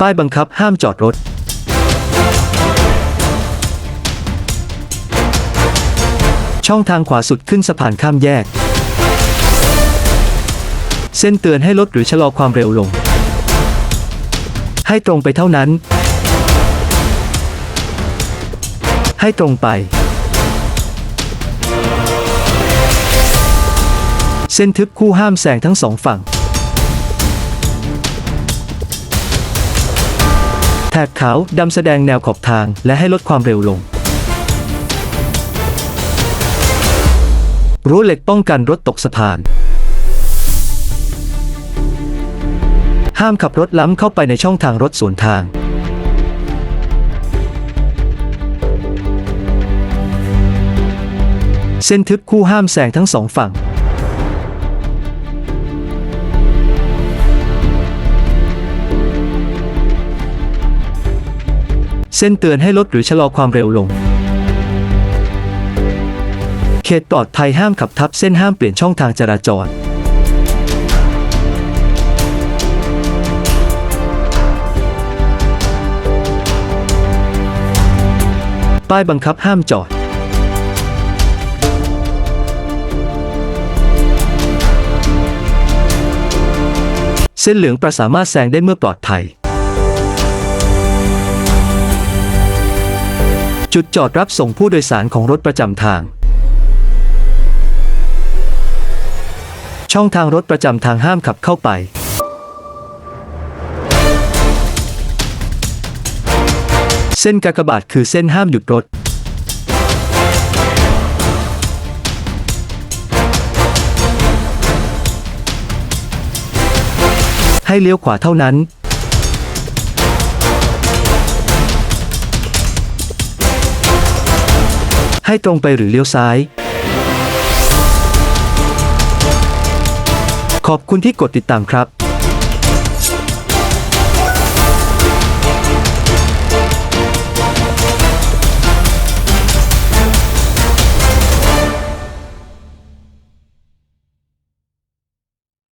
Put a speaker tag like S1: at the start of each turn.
S1: ป้ายบังคับห้ามจอดรถ ช่องทางขวาสุดขึ้นสะพานข้ามแยก เส้นเตือนให้ลดหรือชะลอความเร็วลง ให้ตรงไปเท่านั้น ให้ตรงไปเส้นทึบคู่ห้ามแซงทั้งสองฝั่ง แถบขาวดำแสดงแนวขอบทาง และให้ลดความเร็วลง รั้วเหล็กป้องกันรถตกสะพาน ห้ามขับรถล้ำเข้าไปในช่องทางรถสวนทาง เส้นทึบคู่ห้ามแซงทั้งสองฝั่ง เส้นเตือนให้ลดหรือชะลอความเร็วลง เขตปลอดภัยห้ามขับทับเส้นห้ามเปลี่ยนช่องทางจราจรป้ายบังคับห้ามจอด เส้นเหลืองประสามารถแซงได้เมื่อปลอดภัย จุดจอดรับส่งผู้โดยสารของรถประจำทาง ช่องทางรถประจำทางห้ามขับเข้าไป เส้นกากบาทคือเส้นห้ามหยุดรถ ให้เลี้ยวขวาเท่านั้น ให้ตรงไปหรือเลี้ยวซ้าย ขอบคุณที่กดติดตามครับ